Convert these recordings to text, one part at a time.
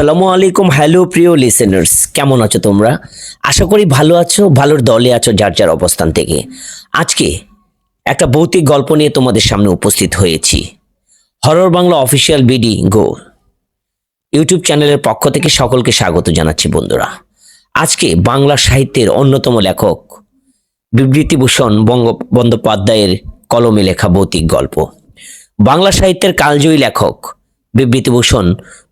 আসসালামু আলাইকুম, হ্যালো প্রিয় লিসেনার্স কেমন আছো তোমরা? আশা করি ভালো আছো, ভালোর দলে আছো যার যার অবস্থান থেকে। আজকে একটা ভৌতিক গল্প নিয়ে তোমাদের সামনে উপস্থিত হয়েছি। Horror Bangla official BD go YouTube চ্যানেলের পক্ষ থেকে সকলকে স্বাগত জানাচ্ছি বন্ধুরা। আজকে বাংলা সাহিত্যের অন্যতম লেখক বিবৃতিভূষণ বঙ্গ বন্দ্যোপাধ্যায়ের কলমে লেখা ভৌতিক গল্প। বাংলা সাহিত্যের কালজয়ী লেখক বিবৃতিভূষণ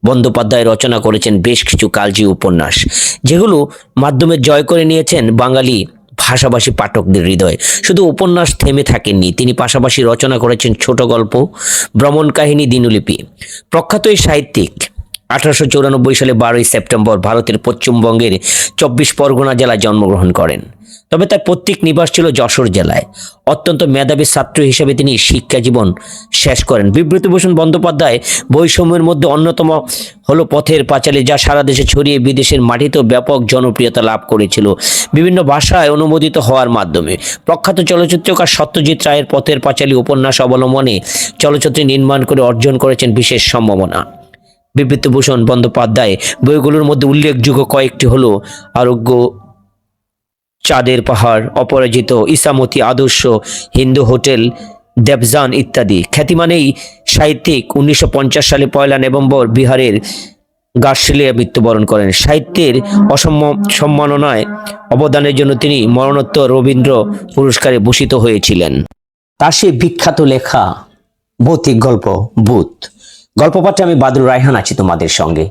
বন্দ্যোপাধ্যায় রচনা করেছেন বেশ কিছু কালজি উপন্যাস, যেগুলো মাধ্যমে জয় করে নিয়েছেন বাঙালি ভাষাভাষী পাঠকদের হৃদয়। শুধু উপন্যাস থেমে থাকেননি, তিনি পাশাপাশি রচনা করেছেন ছোট গল্প, ভ্রমণ কাহিনী, দিনলিপি। প্রখ্যাত এই সাহিত্যিক আঠারোশো চৌরানব্বই সালে বারোই সেপ্টেম্বর ভারতের পশ্চিমবঙ্গের চব্বিশ পরগনা জেলায় জন্মগ্রহণ করেন। তবে তার প্রত্যেক নিবাস ছিল যশোর জেলায়। অত্যন্ত মেধাবী ছাত্র হিসেবে তিনি শিক্ষা জীবন শেষ করেন। বিব্রতভূষণ বন্দ্যোপাধ্যায় বৈষম্যের মধ্যে অন্যতম হলো পথের পাঁচালী, যা সারা দেশে ছড়িয়ে বিদেশের মাটিতেও ব্যাপক জনপ্রিয়তা লাভ করেছিল। বিভিন্ন ভাষায় অনুমোদিত হওয়ার মাধ্যমে। প্রখ্যাত চলচ্চিত্রকার সত্যজিৎ রায়ের পথের পাঁচালী উপন্যাস অবলম্বনে চলচ্চিত্র নির্মাণ করে অর্জন করেছেন বিশেষ সম্ভাবনা। বিবৃতভূষণ বন্দ্যোপাধ্যায় বইগুলোর মধ্যে উল্লেখযোগ্য কয়েকটি হলো আরোগ্য চাঁদের পাহাড়, অপরাজিত ইসামতি আদর্শ, হিন্দু হোটেল দেবজান ইত্যাদি। খ্যাতিমানেই সাহিত্যিক উনিশশো পঞ্চাশ সালে পয়লা নভেম্বর বিহারের গার্সিলিয়া মৃত্যুবরণ করেন। সাহিত্যের অসম্য সম্মাননায় অবদানের জন্য তিনি মরণোত্তর রবীন্দ্র পুরস্কারে ভূষিত হয়েছিলেন। তার সেই বিখ্যাত লেখা ভৌতিক গল্প ভূত। গল্প পাঠে আমি বাদুর রায়হান আছি তোমাদের সঙ্গে।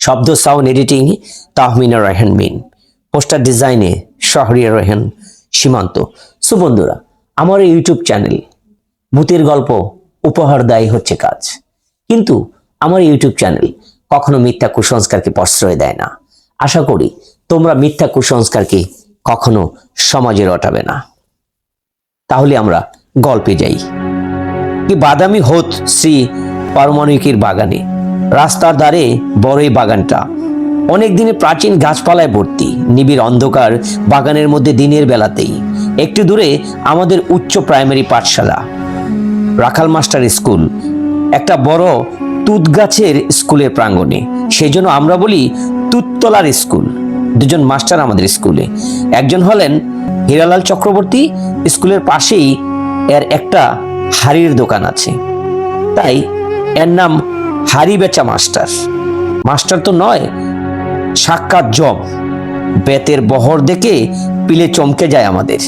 শব্দ সাউন্ড এডিটিং তাহমিনা রায়হান মিন পোস্টার ডিজাইনে শহরিয়া রহেন সীমান্ত। সো বন্ধুরা, আমার এই ইউটিউব চ্যানেল ভূতের গল্প উপহার দায়ী হচ্ছে কাজ। কিন্তু আমার ইউটিউব চ্যানেল কখনো মিথ্যা কুসংস্কারকে প্রশ্রয় দেয় না। আশা করি তোমরা মিথ্যা কুসংস্কারকে কখনো সমাজে রটাবে না। তাহলে আমরা গল্পে যাই। কি বাদামি হোত শ্রী পারমাণবিকের বাগানে। রাস্তার ধারে বড়ই বাগানটা। অনেক দিনে প্রাচীন গাছপালায় ভর্তি। নিবিড় অন্ধকার বাগানের মধ্যে দিনের বেলাতেই। একটু দূরে আমাদের উচ্চ প্রাইমারি পাঠশালা। রাখাল মাস্টার স্কুল, একটা বড় তুত গাছের স্কুলের প্রাঙ্গণে। সেই জন্য আমরা বলি তুততলার স্কুল। দুজন মাস্টার আমাদের স্কুলে। একজন হলেন হীরালাল চক্রবর্তী, স্কুলের পাশেই এর একটা হাড়ির দোকান আছে। তাই এর নাম হাড়ি বেচা মাস্টার। মাস্টার তো নয় সাক্ষাৎ জব। বেতের বহর দেখে পিলে চমকে যায় আমাদের।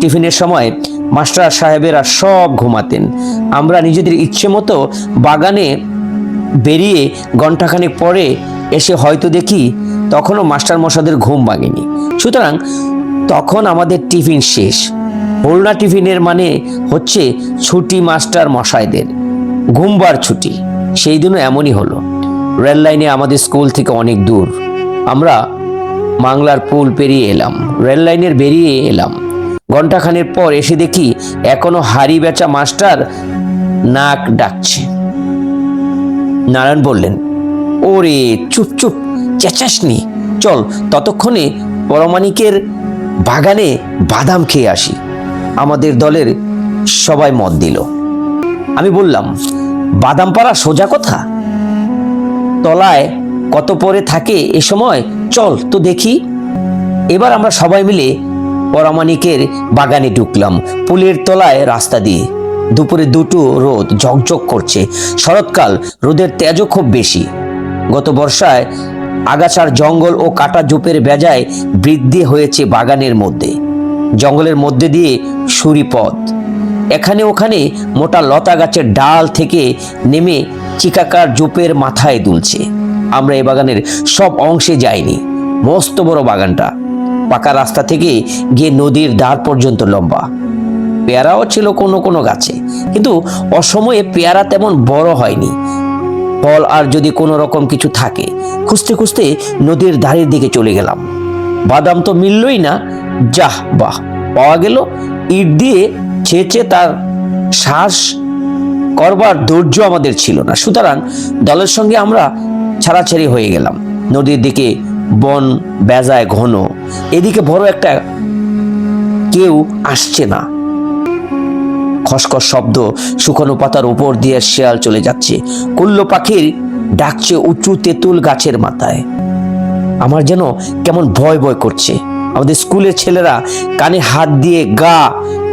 টিফিনের সময় মাস্টার সাহেবেরা সব ঘুমাতেন। আমরা নিজেদের ইচ্ছে মতো বাগানে বেরিয়ে ঘন্টাখানেক পরে এসে হয়তো দেখি তখনও মাস্টার মশাদের ঘুম ভাঙেনি। সুতরাং তখন আমাদের টিফিন শেষ। হোলনা টিফিনের মানে হচ্ছে ছুটি মাস্টার মশাইদের। ঘুমবার ছুটি। সেই দিনও এমনই হলো। রেল লাইনে আমাদের স্কুল থেকে অনেক দূর। আমরা মাংলার পুল পেরিয়ে এলাম, রেল লাইনের বেরিয়ে এলাম। ঘন্টাখানের পর এসে দেখি এখনও হাড়ি বেচা মাস্টার নাক ডাকছে। নারায়ণ বললেন, ওরে, চুপ চুপ, চেঁচাসনি। চল, ততক্ষণে পরমাণিকের বাগানে বাদাম খেয়ে আসি। আমাদের দলের সবাই মত দিল। আমি বললাম, বাদাম পাড়া সোজা কথা? তলায় কত পরে থাকে এ সময়? চল তো দেখি। এবার আমরা সবাই মিলে পরামানিকের বাগানে ঢুকলাম, পুলের তলায় রাস্তা দিয়ে। দুপুরে দুটো রোদ ঝকঝক করছে। শরৎকাল, রোদের তেজও খুব বেশি। গত বর্ষায় আগাছার জঙ্গল ও কাটা ঝোপের বেজায় বৃদ্ধি হয়েছে বাগানের মধ্যে। জঙ্গলের মধ্যে দিয়ে সুরি পথ এখানে ওখানে মোটা লতা গাছের ডাল থেকে নেমে চিকাকার জোপের মাথায় দুলছে। আমরা এই বাগানের সব অংশে যাইনি। মস্ত বড় বাগানটা। পাকা রাস্তা থেকে গিয়ে নদীর ধার পর্যন্ত লম্বা। পেয়ারাও ছিল কোনো কোনো গাছে। কিন্তু অসময়ে পেয়ারা তেমন বড় হয়নি। ফল আর যদি কোনো রকম কিছু থাকে, খুঁজতে খুঁজতে নদীর ধারের দিকে চলে গেলাম। বাদাম তো মিললই না। যাহ, বাহ, পাওয়া গেল। ইট দিয়ে ছেঁচে তার শ্বাস করবার ধৈর্য আমাদের ছিল না। সুতরাং দলের সঙ্গে আমরা ছাড়াছাড়ি হয়ে গেলাম। নদীর দিকে বন বেজায় ঘন। এদিকে বড় একটা কেউ আসছে না। খসখস শব্দ শুকনো পাতার উপর দিয়ে শেয়াল চলে যাচ্ছে। কুল্ল পাখির ডাকছে উঁচু তেঁতুল গাছের মাথায়। আমার যেন কেমন ভয় ভয় করছে। আমাদের স্কুলের ছেলেরা কানে হাত দিয়ে গা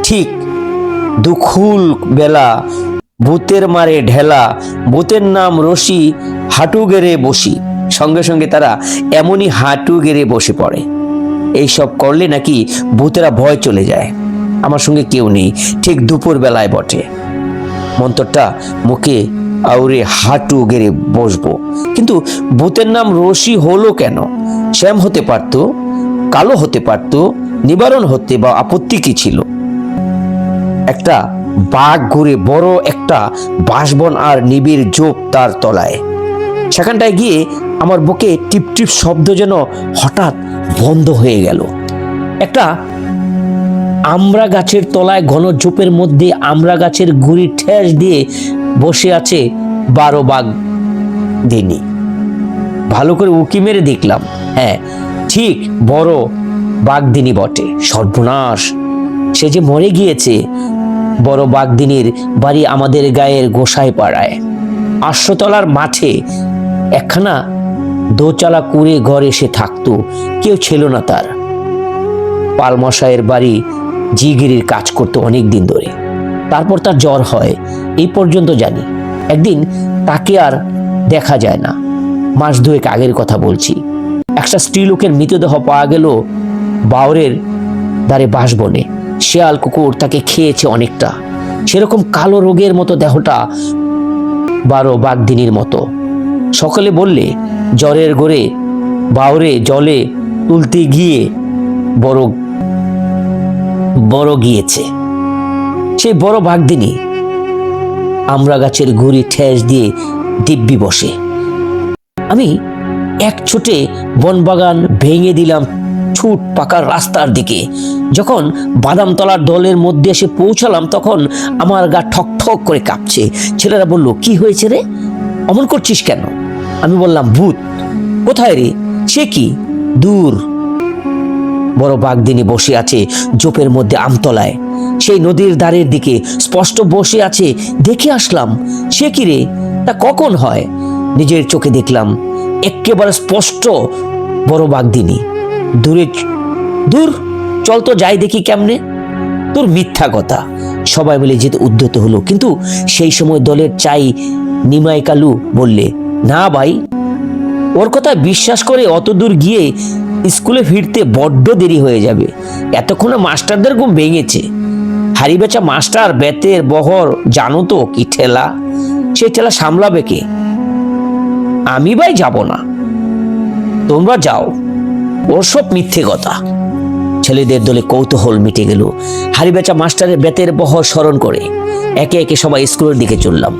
ঠিক দুখুল বেলা ভূতের মারে ঢেলা, ভূতের নাম রশি, হাঁটু গেড়ে বসি। সঙ্গে সঙ্গে তারা এমনই হাঁটু গেড়ে বসে পড়ে। এইসব করলে নাকি ভূতেরা ভয় চলে যায়। আমার সঙ্গে কেউ নেই, ঠিক দুপুর বেলায় বটে। মন্তরটা মুখে আউরে হাঁটু গেড়ে বসবো। কিন্তু ভূতের নাম রশি হলো কেন? শ্যাম হতে পারত, কালো হতে পারত, নিবারণ হতে বা আপত্তি কি ছিল? একটা বাঘ ঘুরে বড় একটা বাঁশবন আর নিবিড় জোপ তার তলায়। সেখানটায় গিয়ে আমার বুকে টিপ টিপ শব্দ যেন হঠাৎ বন্ধ হয়ে গেল। একটা আমরা গাছের তলায় ঘন ঝোপের মধ্যে আমরা গাছের গুড়ি ঠেস দিয়ে বসে আছে বারো বাঘ দিনী। ভালো করে উকি মেরে দেখলাম হ্যাঁ ঠিক বড় বাগদিনী বটে, সর্বনাশ। সে যে মরে গিয়েছে বড় বাগদিনীর বাড়ি আমাদের গায়ের গোসাই পাড়ায়। আশ্বতলার মাঠে একখানা দোচালা কুড়ে ঘর এসে থাকতো, কেউ ছিল না তার। পালমশাইয়ের বাড়ি জিগিরির কাজ করতো অনেক দিন ধরে। তারপর তার জ্বর হয়, এই পর্যন্ত জানি। একদিন তাকে আর দেখা যায় না। মাস দুয়েক আগের কথা বলছি। একটা স্ত্রীলোকের মৃতদেহ পাওয়া গেল বাউরের দ্বারে বাসবনে শেয়াল কুকুর তাকে খেয়েছে অনেকটা। সেরকম কালো রোগের মতো দেহটা বারো বাগদিনীর মতো। সকালে বললে, জ্বরের গোরে বাউরে জলে তুলতে গিয়ে বড় বড় গিয়েছে। সেই বড় বাগদিনী আমরা গাছের গুড়ি ঠেস দিয়ে দিব্যি বসে। আমি এক ছোটে বনবাগান ভেঙে দিলাম ছুট পাকার রাস্তার দিকে। যখন বাদামতলার দলের মধ্যে এসে পৌঁছালাম, তখন আমার গা ঠক ঠক করে কাঁপছে। ছেলেরা বলল, কি হয়েছে রে? অমন করছিস কেন? আমি বললাম, ভূত। কোথায় রে? সে কি? দূর। বড় বাগদিনী বসে আছে জোপের মধ্যে আমতলায়। সেই নদীর ধারের দিকে স্পষ্ট বসে আছে, দেখে আসলাম। সে কি রে? তা কখন হয়? নিজের চোখে দেখলাম একেবারে স্পষ্ট বড় বাগদিনী। দূরে দূর, চল তো যাই দেখি কেমনে। তোর মিথ্যা কথা। সবাই মিলে যেতে উদ্যত হলো। কিন্তু সেই সময় দলের চাই নিমাই কালু বললে, না ভাই, ওর কথা বিশ্বাস করে অত দূর গিয়ে স্কুলে ফিরতে বড্ড দেরি হয়ে যাবে। এতক্ষণে মাস্টারদের ঘুম ভেঙেছে। হারি বেচা মাস্টার, বেতের বহর, জানো তো কি ঠেলা? সে ঠেলা সামলাবে কে? আমি ভাই যাব না। তোমরা যাও। ওর সব মিথ্যে কথা। ছেলেদের দলে কৌতূহল মিটে গেল। হাড়ি বেচা মাস্টারের বেতের বহর স্মরণ করে একে একে সবাই স্কুলের দিকে চললাম।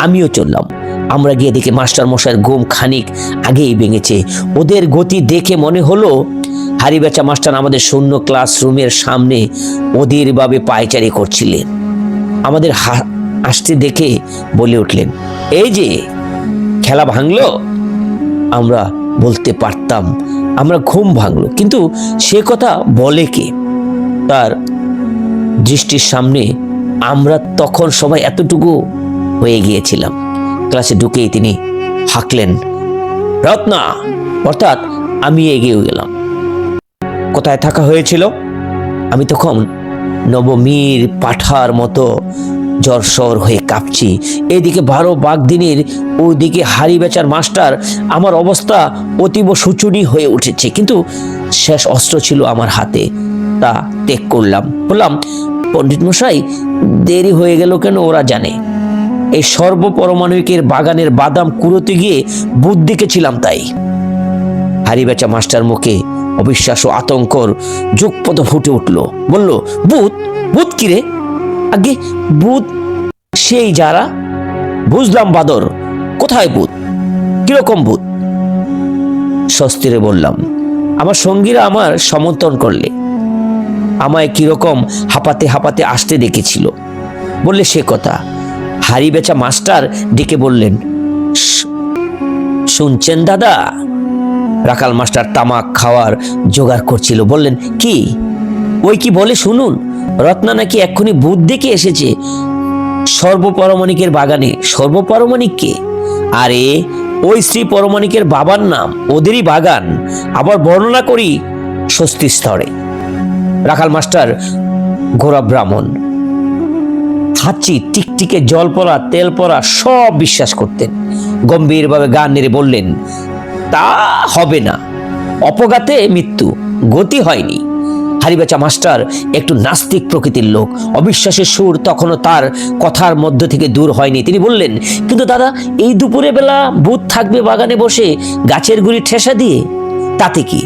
আমিও চললাম। আমরা গিয়ে দেখি মাস্টার মশাইয়ের ঘুম খানিক আগেই ভেঙেছে। ওদের গতি দেখে মনে হলো হাড়ি বেচা মাস্টার আমাদের শূন্য ক্লাসরুমের সামনে অধীরভাবে পায়চারি করছিলেন। আমাদের আসতে দেখে বলে উঠলেন, এই যে, খেলা ভাঙলো? আমরা বলতে পারতাম আমরা ঘুম ভাঙলো। কিন্তু সে কথা বলে কে? তার দৃষ্টির সামনে আমরা তখন সবাই এতটুকু হয়ে গিয়েছিলাম। ক্লাসে ঢুকেই তিনি হাঁকলেন, রত্না! অর্থাৎ আমি এগিয়ে গেলাম। কোথায় থাকা হয়েছিল? আমি তখন নবমীর পাঠার মতো জ্বরসর হয়ে কাঁপছি। এদিকে বারো বাগদিনের, ওদিকে হাড়ি বেচার মাস্টার, আমার অবস্থা অতীব শোচনীয় হয়ে উঠেছে। কিন্তু শেষ অস্ত্র ছিল আমার হাতে, তা ত্যাগ করলাম। বললাম, পণ্ডিত মশাই, দেরি হয়ে গেল কেন ওরা জানে? এই সর্বপরমাণবিকের বাগানের বাদাম কুড়োতে গিয়ে বুদ্ধিকে ছিলাম তাই। হাড়ি বেচা মাস্টার মুখে অবিশ্বাস ও আতঙ্কর যুগপদ ফুটে উঠল। বলল, ভূত? ভূত কিরে আগে ভূত সেই যারা, বুঝলাম বাদর, কোথায় ভূত কীরকম ভূত স্বস্তিরে বললাম, আমার সঙ্গীরা আমার সমর্থন করলে। আমায় কীরকম হাঁপাতে হাঁপাতে আসতে দেখেছিল। বললে, সে কথা। হারি বেচা মাস্টার ডেকে বললেন শুনছেন দাদা? রাখাল মাস্টার তামাক খাওয়ার জোগাড় করছিল। বললেন, কি? ওই কি বলে শুনুন? রত্না নাকি এক্ষুনি বুধ দেখে এসেছে? সর্বপরমাণিকের বাগানে। সর্বপরমাণিক কে? আরে, ওই শ্রী পরমাণিকের বাবার নাম, ওদেরই বাগান। আবার বর্ণনা করি স্বস্তি স্তরে রাখাল মাস্টার, ঘোড়া ব্রাহ্মণ। হাঁচি, টিকটিকে জল পড়া তেল পড়া সব বিশ্বাস করতেন। গম্ভীরভাবে গান নেড়ে বললেন, তা হবে না। অপঘাতে মৃত্যু। গতি হয়নি। হারিবেচা মাস্টার একটু নাস্তিক প্রকৃতির লোক। অবিশ্বাসের সুর তখনও তার কথার মধ্য থেকে দূর হয়নি। তিনি বললেন, কিন্তু দাদা, এই দুপুরে বেলা ভূত থাকবে বাগানে বসে, গাছের গুড়ি ঠেসা দিয়ে? তাতে কি?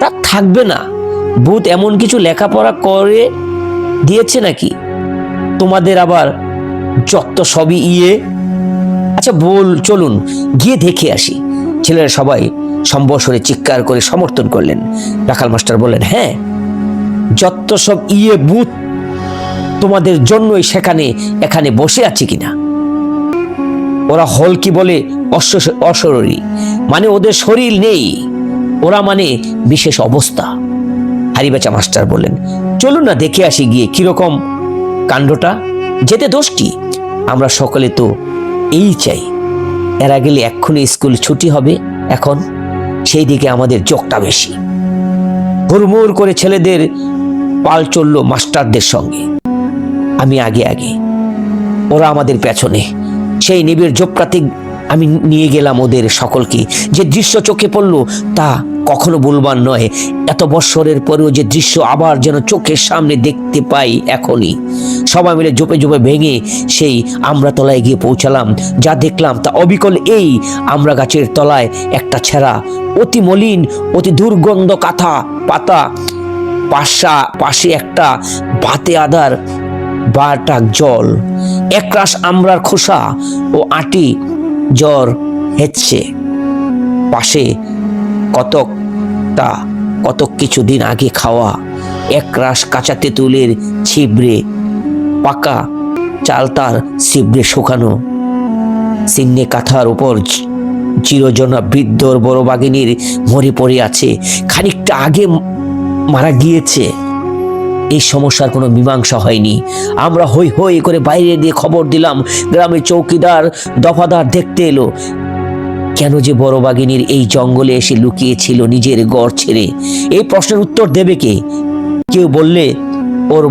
তা থাকবে না। ভূত এমন কিছু লেখাপড়া করে দিয়েছে নাকি? তোমাদের আবার যত সবই ইয়ে? আচ্ছা বল, চলুন, গিয়ে দেখে আসি। ছেলেরা সবাই সম্বসরে চিৎকার করে সমর্থন করলেন। রাখাল মাস্টার বললেন হ্যাঁ যত সব ইয়ে বুথ তোমাদের জন্যই সেখানে, এখানে বসে আছে কিনা। ওরা হল কি বলে অশরীরী। মানে ওদের শরীর নেই। ওরা মানে বিশেষ অবস্থা। হারিবেচা মাস্টার বললেন, চলুন না, দেখে আসি গিয়ে কীরকম কাণ্ডটা। যেতে দোষ কি? আমরা সকলে তো এই চাই। এরা গেলে এক্ষুনি স্কুল ছুটি হবে, এখন। সেই দিকে আমাদের চোখটা বেশি। হুড়মুড় করে ছেলেদের পাল চলল মাস্টারদের সঙ্গে। আমি আগে আগে। ওরা আমাদের পেছনে। সেই নিবিড় জোপ্রাতিক আমি নিয়ে গেলাম ওদের সকলকে। যে দৃশ্য চোখে পড়ল তা কখনো বলবার নয়। এত বৎসরের পরেও যে দৃশ্য আবার যেন চোখের সামনে দেখতে পাই এখনই। সবাই মিলে জোপে জোপে ভেঙে সেই আমরা তলায় গিয়ে পৌঁছালাম। যা দেখলাম তা অবিকল এই আমরা গাছের তলায় একটা ছেঁড়া, অতি মলিন, অতি দুর্গন্ধ কাঁথা পাতা পাশা, পাশে একটা ভাতে আদার বাটাক জল। একরাশ আমরার খোসা ও আটি জ্বর হেচ্ছে। পাশে কতকটা কতক কিছুদিন আগে খাওয়া। একরাশ কাঁচা তেঁতুলের ছিবড়ে, পাকা চালতার ছিবড়ে শুকানো। সিন্নে কাঁথার উপর চিরজনা বৃদ্ধর বড় বাগিনীর মরে পড়ে আছে, খানিকটা আগে মারা গিয়েছে। এই সমস্যার কোনো মীমাংসা হয়নি। আমরা হই হই করে বাইরে দিয়ে খবর দিলাম গ্রামের চৌকিদার, দফাদার দেখতে এলো। কেন যে বড় বাগিনীর এই জঙ্গলে এসে লুকিয়েছিল নিজের গড় ছেড়ে? এই প্রশ্নের উত্তর দেবে কে? কেউ বললে ওর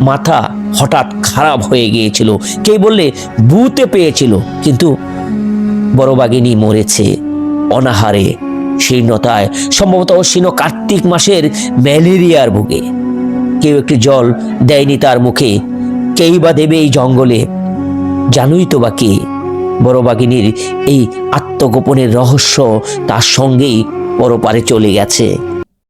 মাথা হঠাৎ খারাপ হয়ে গিয়েছিল। কেউ বললে বুতে পেয়েছিল। কিন্তু বড় বাগিনী মরেছে অনাহারে। শীর্ণতায়, সম্ভবত অশ্বিন কার্তিক মাসের ম্যালেরিয়ার ভোগে। কেউ একটি জল দেয়নি তার মুখে, কেই বা দেবে এই জঙ্গলে? জানুই তো বা কে? বড় বাগিনীর এই আত্মগোপনের রহস্য তার সঙ্গেই পরপারে চলে গেছে।